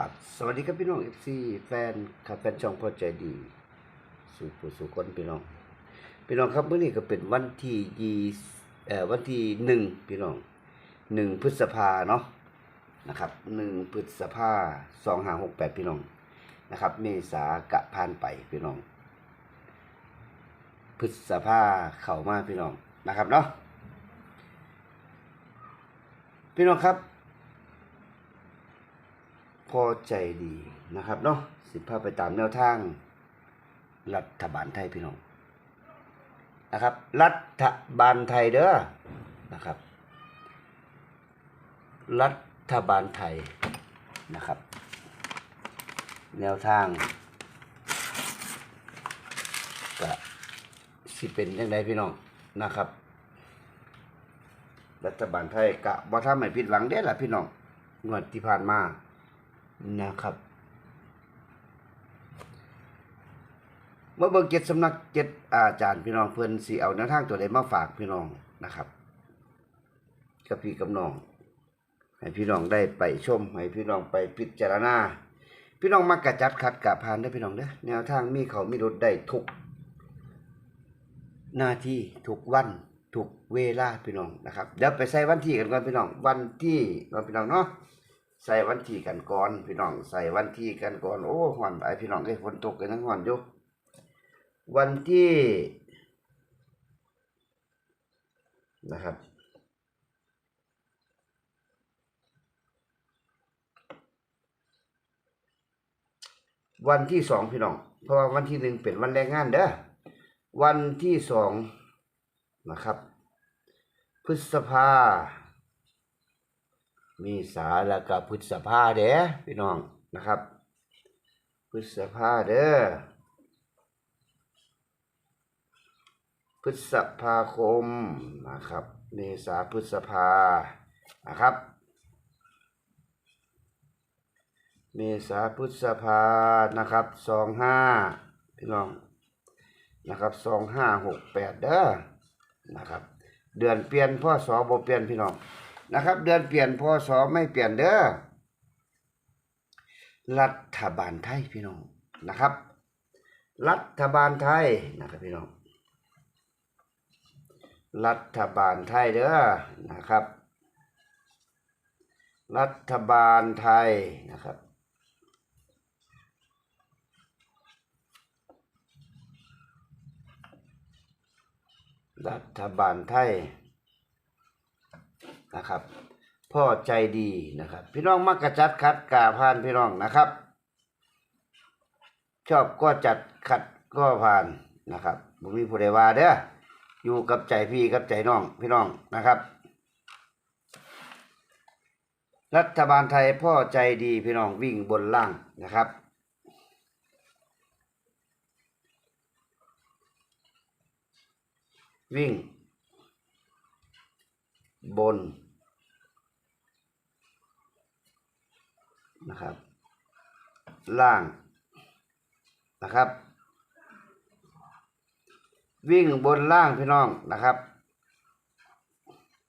ครับสวัสดีครับพี่น้องเอฟซีแฟนครับแฟนช่องพอใจดี สู่ผู้สู่คนพี่น้อง พี่น้องครับเมื่อนี้ก็เป็นวันที่ยี่เอ่อวันที่หนึ่งพี่น้องหนึ่งพฤษภาเนาะนะครับหนึ่งพฤษภาสองห้าหกแปดพี่น้องนะครับ เมษากะผ่านไปพี่น้อง พฤษภาเข้ามาพี่น้องนะครับเนาะพี่น้องครับ อใจดีนะครับเนาะสิพาไปตามแนวทาง รัฐบาลไทยพี่น้องนะครับ รัฐบาลไทยเด้อนะครับ รัฐบาลไทยนะครับ แนวทางก็สิเป็นยังไงพี่น้องนะครับ รัฐบาลไทยกะบ่ทำให้ผิดหวังเด้ล่ะพี่น้องงวดที่ผ่านมา นะครับ เมื่อเบิ่งเจ็ดสำนักเจ็ดอาจารย์พี่น้องเพิ่อนสิเอาแนวทางตัวใดมาฝากพี่น้องนะครับกับพี่กับน้อง ให้พี่น้องได้ไปชม ให้พี่น้องไปพิจารณา พี่น้องมักกะจัดขัดกะผ่านได้พี่น้องเด้อแนวทางมีเขามีรถได้ทุกหน้าที่ทุกวันทุกเวลาพี่น้องนะครับเดี๋ยวไปใส่วันที่กันก่อนพี่น้องวันที่ก่อนพี่น้องเนาะ ใส่วันที่กันก่อน พี่น้องใส่วันที่กันก่อนโอ้หอนหลายพี่น้องเอ้ฝนตกกันทั้งหอนอยู่วันที่นะครับ วันที่สองพี่น้อง เพราะว่าวันที่หนึ่งเป็นวันแรงงานเด้อวันที่สองนะครับ พฤษภา มีสาแล้วก็พฤษภาเด้อพี่น้องนะครับ พฤษภาเด้อพฤษภาคมนะครับ เมษาพฤษภานะครับ เมษาพฤษภานะครับสองห้าพี่น้องนะครับสองห้าหกแปดเด้อนะครับ เดือนเปลี่ยนพ่อสอบเปลี่ยนพี่น้อง นะครับ เดือนเปลี่ยนพ่อสอไม่เปลี่ยนเด้อรัฐบาลไทยพี่น้องนะครับ รัฐบาลไทยนะครับพี่น้องรัฐบาลไทยเด้อนะครับ รัฐบาลไทยนะครับรัฐบาลไทย นะครับ พ่อใจดีนะครับ พี่น้องมักกระจัดขัดกาพานพี่น้องนะครับ ชอบก็จัดขัดก็ผ่านนะครับบ่มีผู้ใดว่าเด้ออยู่กับใจพี่กับใจน้องพี่น้องนะครับ รัฐบาลไทยพ่อใจดีพี่น้องวิ่งบนล่างนะครับวิ่ง บน นะครับ ล่างนะครับ วิ่งบนล่างพี่น้องนะครับ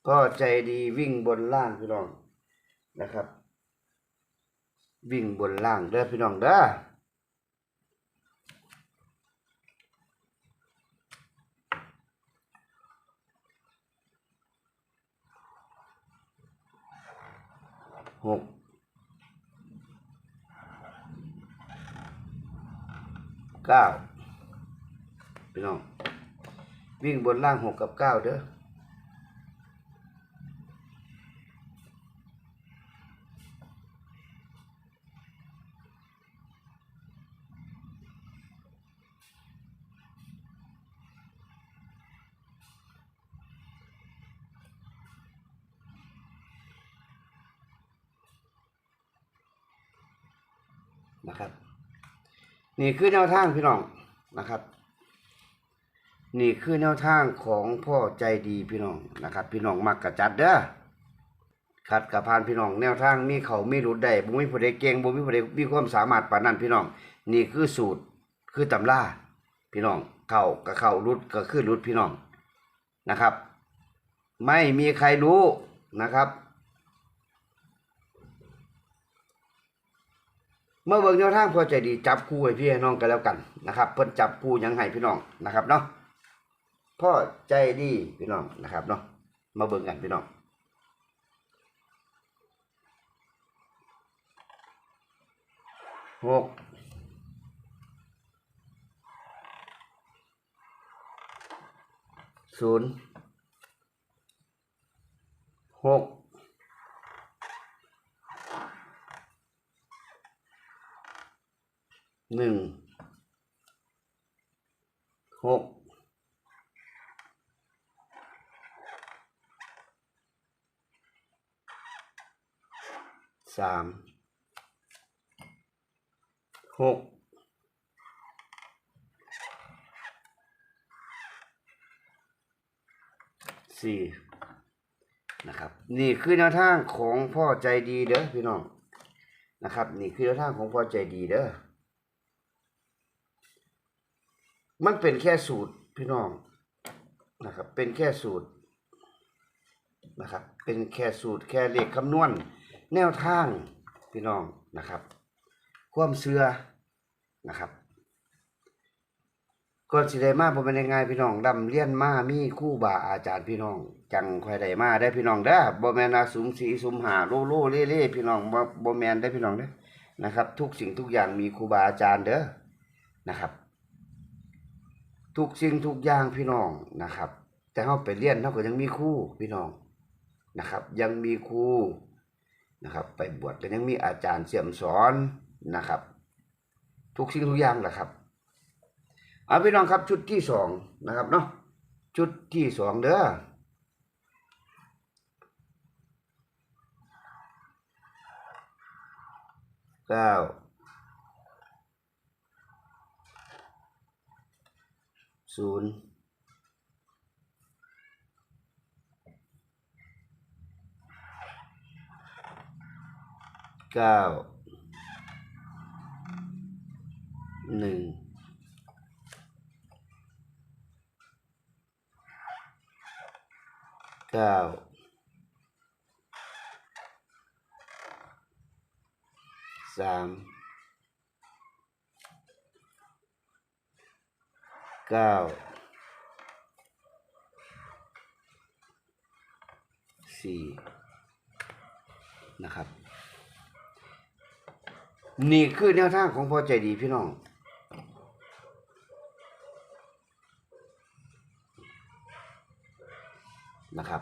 ก็ใจดีวิ่งบนล่างพี่น้องนะครับ วิ่งบนล่างเด้อพี่น้องเด้อหก เก้าพี่น้องวิ่งบนล่างหกกับเก้าเด้อนะครับ นี่คือแนวทางพี่น้องนะครับ นี่คือแนวทางของพ่อใจดีพี่น้องนะครับ พี่น้องมักกระจัดเด้อขัดกับพานพี่น้องแนวทางมีเขามีรุดได้บ่มีผู้ใดเก่งบ่มีผู้ใดมีความสามารถปานนั้นพี่น้อง นี่คือสูตรคือตำราพี่น้องเข้ากับเข้ารุดก็คือรุดพี่น้องนะครับ ไม่มีใครรู้นะครับ เมื่อเบิ่งแนวทางพอใจดีจับคู่ให้พี่ให้น้องกันแล้วกันนะครับเพิ่นจับคู่ยังให้พี่น้องนะครับเนาะพ่อใจดีพี่น้องนะครับเนาะมาเบิ่งกันพี่น้องหกศูนย์หก หนึ่งหกสามหกสี่นะครับ นี่คือแนวทางของพ่อใจดีเด้อพี่น้องนะครับ นี่คือแนวทางของพ่อใจดีเด้อ มันเป็นแค่สูตรพี่น้องนะครับ เป็นแค่สูตรนะครับ เป็นแค่สูตรแค่เลขคำนวณ แนวทางพี่น้องนะครับ ความเชื่อนะครับก่อนสิได้มาบ่เป็นยังไงพี่น้องดำเรียนมามีคู่บาอาจารย์พี่น้อง จังค่อยได้มาได้พี่น้องเด้อบ่แมนว่าสุมสีสุมหาโลโลเล่เล่พี่น้องบ่แมนได้พี่น้องเด้นะครับ ทุกสิ่งทุกอย่างมีครูบาอาจารย์เด้อนะครับ ทุกสิ่งทุกอย่างพี่น้องนะครับ แต่เขาไปเรียนเขาก็ยังมีครูพี่น้องนะครับ ยังมีครูนะครับ ไปบวชก็ยังมีอาจารย์เสี่ยมสอนนะครับ ทุกสิ่งทุกอย่างแหละครับเอาพี่น้องครับชุดที่สองนะครับเนาะชุดที่สองเด้อเก้า ศูนย์เก้าหนึ่งเก้าสาม เก้าสี่นะครับ นี่คือแนวทางของพ่อใจดีพี่น้องนะครับ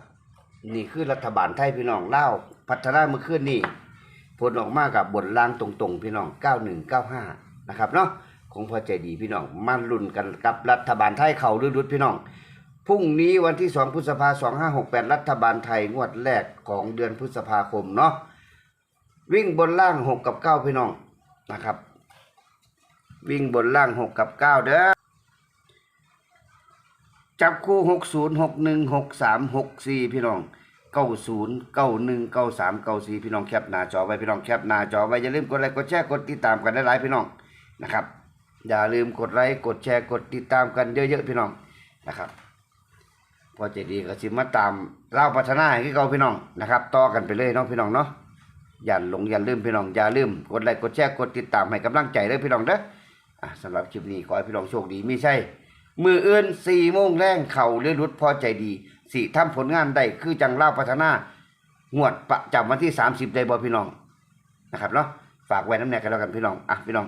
นี่คือรัฐบาลไทยพี่น้องเล่าพัฒนาเมื่อคืนนี่ผลออกมากับบนล่างตรงๆ พี่น้อง 9195 นะครับเนาะ ของพ่อใจดีพี่น้องมาลุ้นกันกับรัฐบาลไทยเขาดุดๆพี่น้องพรุ่งนี้วันที่ 2 พฤษภาคม2568 รัฐบาลไทยงวดแรกของเดือนพฤษภาคมเนาะวิ่งบนล่าง 6 กับ 9 พี่น้องนะครับ วิ่งบนล่าง 6 กับ 9 เด้อจับคู่หกศูนย์หกหนึ่งหกสามหกสี่พี่น้องเก้าศูนย์เก้าหนึ่งเก้าสามเก้าสี่พี่น้องแคปหน้าจอไว้พี่น้องแคปหน้าจอไว้อย่าลืมกดไลค์กดแชร์กดติดตามกันได้หลายพี่น้องนะครับ อย่าลืมกดไลค์กดแชร์กดติดตามกันเยอะๆพี่น้องนะครับพอใจดีก็สิมาตามเล่าพัฒนาให้เขาพี่น้องนะครับต่อกันไปเลยเนาะพี่น้องเนาะอย่าหลงอย่าลืมพี่น้องอย่าลืมกดไลค์กดแชร์กดติดตามให้กำลังใจเลยพี่น้องเด้ออะสำหรับคลิปนี้ขอให้พี่น้องโชคดีไม่ใช่มืออื่นสี่โมงแรงเข่าเรือรุดพอใจดีสี่ทำผลงานได้คือจังเล่าพัฒนางวดประจำวันที่ 30ได้บ่พี่น้องนะครับเนาะฝากไว้น้ำแนกกันแล้วกันพี่น้องอะพี่น้อง